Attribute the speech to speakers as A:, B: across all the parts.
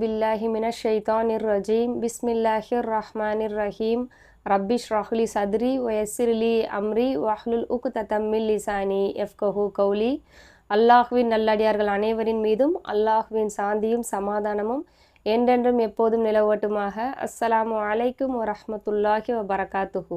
A: பில்லாஹி மின ஷைதான் இர் ரஜீம் பிஸ்மில்லாஹிர் ரஹ்மான் இர் ரஹீம் ரப்பிஷ் ரஹ்லி சத்ரி ஒயசிர்லி அம்ரி வஹ்லுல் உக் தத்தம்மில் லிசானி எஃப்கஹு கௌலி அல்லாஹுவின் நல்லடியார்கள் அனைவரின் மீதும் அல்லாஹுவின் சாந்தியும் சமாதானமும் என்றென்றும் எப்போதும் நிலவட்டுமாக. அஸ்ஸலாமு அலைக்கும் வரஹமத்துல்லாஹி வபரகாத்துஹூ.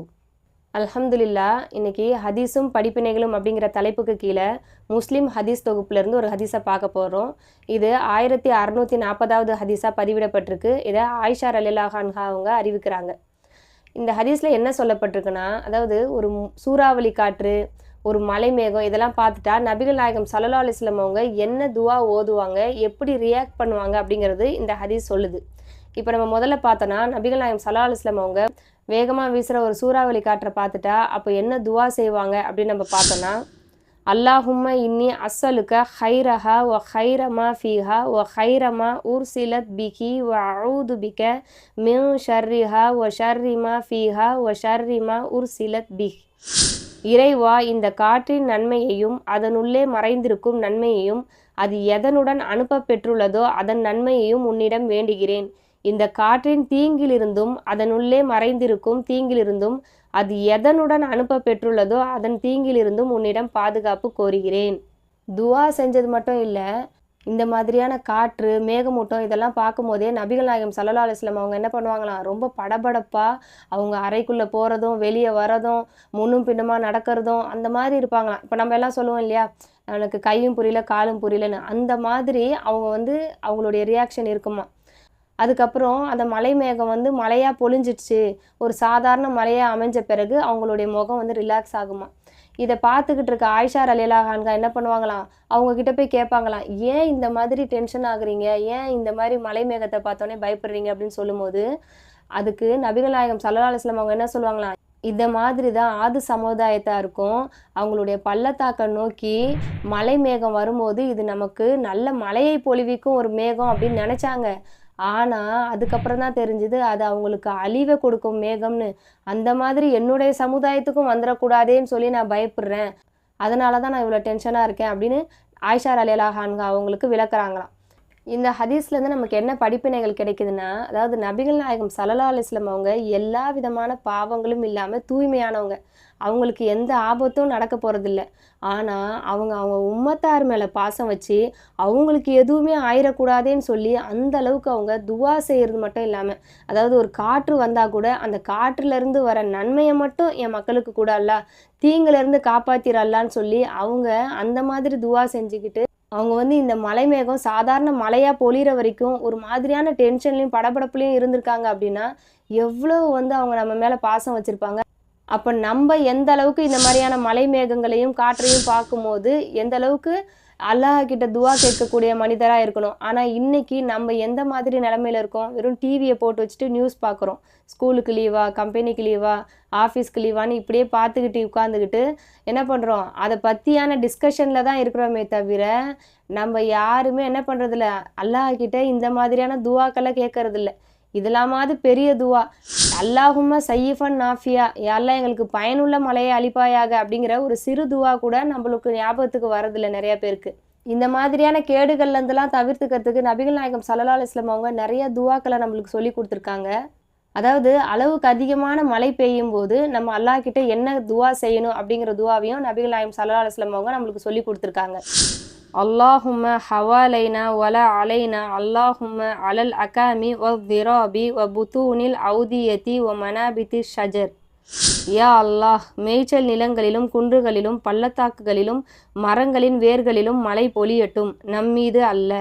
A: அல்ஹம்துலில்லா இன்னைக்கு ஹதீஸும் படிப்பினைகளும் அப்படிங்கிற தலைப்புக்கு கீழே முஸ்லீம் ஹதீஸ் தொகுப்புலேருந்து ஒரு ஹதீஸை பார்க்க போகிறோம் இது ஆயிரத்தி அறநூற்றி நாற்பதாவது ஹதீஸாக பதிவிடப்பட்டிருக்கு. இதை ஆயிஷா ரலிலாஹான்ஹா அவங்க அறிவிக்கிறாங்க. இந்த ஹதீஸில் என்ன சொல்லப்பட்டிருக்குன்னா அதாவது ஒரு சூறாவளி காற்று ஒரு மலை மேகம் இதெல்லாம் பார்த்துட்டா நபிகள் நாயகம் சல்லா அலிஸ்லம் அவங்க என்ன துவா ஓதுவாங்க எப்படி ரியாக்ட் பண்ணுவாங்க அப்படிங்கிறது இந்த ஹதீஸ் சொல்லுது. இப்போ நம்ம முதல்ல பார்த்தோன்னா நபிகள் நாயம் சல்லா அலிஸ்லம் அவங்க வேகமாக வீசுகிற ஒரு சூறாவளி காற்றை பார்த்துட்டா அப்போ என்ன துவா செய்வாங்க அப்படின்னு நம்ம பார்த்தோன்னா அல்லாஹும்ம இன்னி அஸ்ஸலுக்க ஹைரஹா ஒ ஹைரமா ஃபீஹா ஒ ஹைரமா உர்சிலத் பிஹி ஒ அவுது பிக மியூ ஷர்ரிஹா ஒ ஷர்ரிமா ஃபீஹா ஒ ஷர்ரிமா உர்சிலத் பிஹ். இறைவா இந்த காற்றின் நன்மையையும் அதனுள்ளே மறைந்திருக்கும் நன்மையையும் அது எதனுடன் அனுப்ப பெற்றுள்ளதோ அதன் நன்மையையும் உன்னிடம் வேண்டுகிறேன். இந்த காற்றின் தீங்கிலிருந்தும் அதனுள்ளே மறைந்திருக்கும் தீங்கிலிருந்தும் அது எதனுடன் அனுப்ப பெற்றுள்ளதோ அதன் தீங்கிலிருந்தும் உன்னிடம் பாதுகாப்பு கோருகிறேன். துவா செஞ்சது மட்டும் இல்லை இந்த மாதிரியான காற்று மேகமூட்டம் இதெல்லாம் பார்க்கும்போதே நபிகள் நாயகம் சல்லா அலிஸ்லாம் அவங்க என்ன பண்ணுவாங்களாம் ரொம்ப படபடப்பாக அவங்க அறைக்குள்ளே போகிறதும் வெளியே வரதும் முன்னும் பின்னமாக நடக்கிறதும் அந்த மாதிரி இருப்பாங்களாம். இப்போ நம்ம எல்லாம் சொல்லுவோம் இல்லையா எனக்கு கையும் புரியல காலும் புரியலன்னு. அந்த மாதிரி அவங்க வந்து அவங்களுடைய ரியாக்ஷன் இருக்குமா அதுக்கப்புறம் அந்த மலை மேகம் வந்து மலையாக பொழிஞ்சிடுச்சு. ஒரு சாதாரண மலையாக அமைஞ்ச பிறகு அவங்களுடைய முகம் வந்து ரிலாக்ஸ் ஆகுமா? இதை பார்த்துக்கிட்டு இருக்க ஆயிஷா ரலீலா கான்கா என்ன பண்ணுவாங்களாம்? அவங்க கிட்ட போய் கேட்பாங்களாம் ஏன் இந்த மாதிரி டென்ஷன் ஆகுறீங்க? ஏன் இந்த மாதிரி மலை மேகத்தை பார்த்தோன்னே பயப்படுறீங்க? அப்படின்னு சொல்லும்போது அதுக்கு நபிகள் நாயகம் சல்லா அலுவலாம் அவங்க என்ன சொல்லுவாங்களாம் இந்த மாதிரி தான் ஆது சமுதாயத்தா இருக்கும். அவங்களுடைய பள்ளத்தாக்கை நோக்கி மலை மேகம் வரும்போது இது நமக்கு நல்ல மலையை பொழிவிக்கும் ஒரு மேகம் அப்படின்னு நினைச்சாங்க. ஆனால் அதுக்கப்புறம் தான் தெரிஞ்சுது அது அவங்களுக்கு அழிவை கொடுக்கும் மேகம்னு. அந்த மாதிரி என்னுடைய சமுதாயத்துக்கும் வந்துடக்கூடாதேன்னு சொல்லி நான் பயப்படுறேன். அதனால தான் நான் இவ்வளோ டென்ஷனாக இருக்கேன் அப்படின்னு ஆயிஷா அலியலா ஹான்கா அவங்களுக்கு விளக்குறாங்களாம். இந்த ஹதீஸ்லேருந்து நமக்கு என்ன படிப்பினைகள் கிடைக்குதுன்னா அதாவது நபிகள் நாயகம் சலலா அலிஸ்லம் அவங்க எல்லா விதமான பாவங்களும் இல்லாமல் தூய்மையானவங்க. அவங்களுக்கு எந்த ஆபத்தும் நடக்க போகிறதில்ல ஆனால் அவங்க அவங்க உம்மத்தார் மேலே பாசம் வச்சு அவங்களுக்கு எதுவுமே ஆயிடக்கூடாதேன்னு சொல்லி அந்த அளவுக்கு அவங்க துவா செய்கிறது மட்டும் இல்லாமல் அதாவது ஒரு காற்று வந்தால் கூட அந்த காற்றுலேருந்து வர நன்மையை மட்டும் என் மக்களுக்கு கூட அல்ல தீங்குலேருந்து காப்பாத்திரல்லான்னு சொல்லி அவங்க அந்த மாதிரி துவா செஞ்சுக்கிட்டு அவங்க வந்து இந்த மலை மேகம் சாதாரண மழையாக பொழிகிற வரைக்கும் ஒரு மாதிரியான டென்ஷன்லையும் படபடப்புலையும் இருந்திருக்காங்க அப்படின்னா எவ்வளோ வந்து அவங்க நம்ம மேலே பாசம் வச்சுருப்பாங்க. அப்போ நம்ம எந்த அளவுக்கு இந்த மாதிரியான மலை மேகங்களையும் காற்றையும் பார்க்கும்போது எந்த அளவுக்கு அல்லாஹ் கிட்ட துவா கேட்கக்கூடிய மனிதராக இருக்கணும். ஆனால் இன்னைக்கு நம்ம எந்த மாதிரி நிலமையில இருக்கோம்? வெறும் டிவியை போட்டு வச்சுட்டு நியூஸ் பார்க்குறோம் ஸ்கூலுக்கு லீவா கம்பெனிக்கு லீவா ஆஃபீஸ்க்கு லீவான்னு இப்படியே பார்த்துக்கிட்டு உட்காந்துக்கிட்டு என்ன பண்ணுறோம் அதை பற்றியான டிஸ்கஷனில் தான் இருக்கிறோமே தவிர நம்ம யாருமே என்ன பண்ணுறதில்ல அல்லாஹ் கிட்ட இந்த மாதிரியான துவாக்கெல்லாம் கேட்கறதில்ல. இதெல்லாமாவது பெரிய துவா. அல்லாஹும்ம சையீஃபன் நாஃபியா. யாரெல்லாம் எங்களுக்கு பயனுள்ள மலையை அழிப்பாயாக அப்படிங்கிற ஒரு சிறு துவா கூட நம்மளுக்கு ஞாபகத்துக்கு வரதில்ல நிறைய பேருக்கு. இந்த மாதிரியான கேடுகள்ல இருந்தெல்லாம் தவிர்த்துக்கிறதுக்கு நபிகள் நாயகம் சல்லா அலிஸ்லாம் அவங்க நிறைய துவாக்களை நம்மளுக்கு சொல்லி கொடுத்துருக்காங்க. அதாவது அளவுக்கு அதிகமான மழை பெய்யும் போது நம்ம அல்லாஹ் கிட்ட என்ன துவா செய்யணும் அப்படிங்கிற துவாவையும் நபிகள் நாயகம் சல்லா அலிஸ்லாம் அவங்க நம்மளுக்கு சொல்லி கொடுத்துருக்காங்க. அல்லாஹும ஹவாலைனா வல அலைனா அல்லாஹும அலல் அகாமி வ விராபி வ புத்தூனில் அவுதியதி ஒ மனாபித்தி ஷஜர். யா அல்லாஹ் மேய்ச்சல் நிலங்களிலும் குன்றுகளிலும் பள்ளத்தாக்குகளிலும் மரங்களின் வேர்களிலும் மழை பொழியட்டும். நம்மீது அல்ல.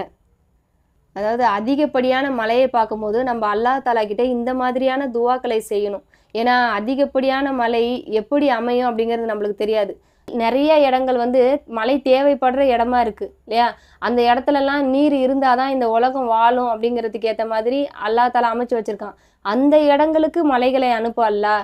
A: அதாவது அதிகப்படியான மழையை பார்க்கும்போது நம்ம அல்லாஹ் தாலா கிட்ட இந்த மாதிரியான துவாக்களை செய்யணும். ஏன்னா அதிகப்படியான மழை எப்படி அமையும் அப்படிங்கிறது நம்மளுக்கு தெரியாது. நிறைய இடங்கள் வந்து மழை தேவைப்படுற இடமா இருக்கு இல்லையா? அந்த இடத்துலலாம் நீர் இருந்தாதான் இந்த உலகம் வாழும் அப்படிங்கிறதுக்கு ஏற்ற மாதிரி அல்லாஹ் தாலா அமைச்சு வச்சிருக்கான். அந்த இடங்களுக்கு மலைகளை அனுப்ப அல்லா.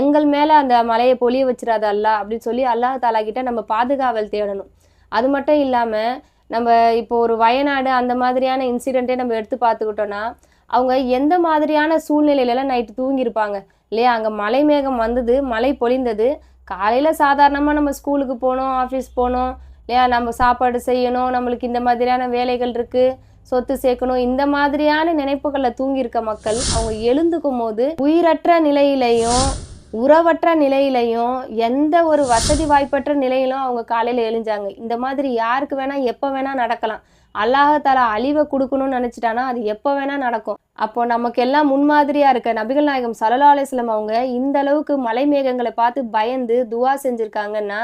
A: எங்கள் மேலே அந்த மலையை பொழிய வச்சிடாத அல்லா அப்படின்னு சொல்லி அல்லாஹ் தாலா கிட்ட நம்ம பாதுகாவல் தேடணும். அது மட்டும் இல்லாமல் நம்ம இப்போ ஒரு வயநாடு அந்த மாதிரியான இன்சிடெண்ட்டே நம்ம எடுத்து பார்த்துக்கிட்டோன்னா அவங்க எந்த மாதிரியான சூழ்நிலையிலலாம் நைட்டு தூங்கியிருப்பாங்க இல்லையா? அங்கே மலை மேகம் வந்தது மழை பொழிந்தது காலையில் சாதாரணமாக நம்ம ஸ்கூலுக்கு போகணும் ஆஃபீஸ் போகணும் இல்லையா? நம்ம சாப்பாடு செய்யணும் நம்மளுக்கு இந்த மாதிரியான வேலைகள் இருக்குது சொத்து சேர்க்கணும் இந்த மாதிரியான நினைப்புகளில் தூங்கியிருக்க மக்கள் அவங்க எழுந்துக்கும் போது உயிரற்ற நிலையிலையும் உறவற்ற நிலையிலையும் எந்த ஒரு வசதி வாய்ப்பற்ற நிலையிலும் அவங்க காலையில் எழுஞ்சாங்க. இந்த மாதிரி யாருக்கு வேணால் எப்போ வேணால் நடக்கலாம். அல்லாஹால அழிவை கொடுக்கணும்னு நினச்சிட்டானா அது எப்போ வேணா நடக்கும். அப்போ நமக்கு எல்லாம் முன்மாதிரியா இருக்க நபிகள் நாயகம் சல்லா அலிஸ்லாம் அவங்க இந்த அளவுக்கு மலை மேகங்களை பார்த்து பயந்து துவா செஞ்சிருக்காங்கன்னா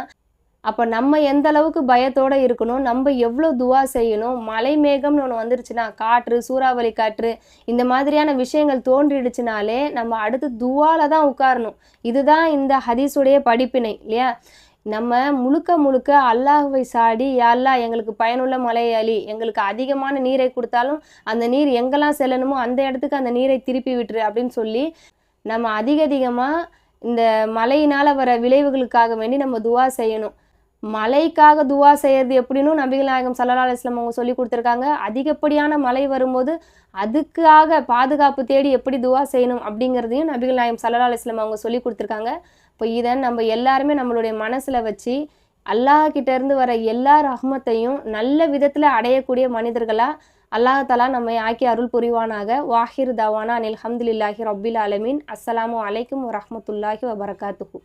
A: அப்போ நம்ம எந்த அளவுக்கு பயத்தோட இருக்கணும் நம்ம எவ்வளோ துவா செய்யணும் மலை மேகம்னு ஒன்று வந்துருச்சுன்னா காற்று சூறாவளி காற்று இந்த மாதிரியான விஷயங்கள் தோன்றிடுச்சுனாலே நம்ம அடுத்து துவால தான் உட்காரணும். இதுதான் இந்த ஹதீஸுடைய படிப்பினை இல்லையா? நம்ம முழுக்க முழுக்க அல்லாஹுவை சாடி யாழ்லா எங்களுக்கு பயனுள்ள மலையாளி எங்களுக்கு அதிகமான நீரை கொடுத்தாலும் அந்த நீர் எங்கெல்லாம் செல்லணுமோ அந்த இடத்துக்கு அந்த நீரை திருப்பி விட்டுரு அப்படின்னு சொல்லி நம்ம அதிக அதிகமாக இந்த மழையினால் வர விளைவுகளுக்காக வேண்டி நம்ம துவா செய்யணும். மழைக்காக துவா செய்யறது எப்படின்னு நபிகள் நாயகம் சல்லா அலிஸ்லாம் அவங்க சொல்லி கொடுத்துருக்காங்க. அதிகப்படியான மழை வரும்போது அதுக்காக பாதுகாப்பு தேடி எப்படி துவா செய்யணும் அப்படிங்கிறதையும் நபிகள் நாயகம் சல்லா அலிஸ்லாம் அவங்க சொல்லி கொடுத்துருக்காங்க. இப்போ இதை நம்ம எல்லாருமே நம்மளுடைய மனசில் வச்சு அல்லாஹ் இருந்து வர எல்லா ரஹ்மத்தையும் நல்ல விதத்தில் அடையக்கூடிய மனிதர்களாக அல்லாஹாலா நம்மை ஆக்கி அருள் புரிவானாக. வாஹிர் தவானா அனில் ஹம்துலில்லாஹி ரபில் அலமின் அஸ்ஸலாமு அலைக்கும் வரமத்துல்லாஹி வபரகாத்துஹு.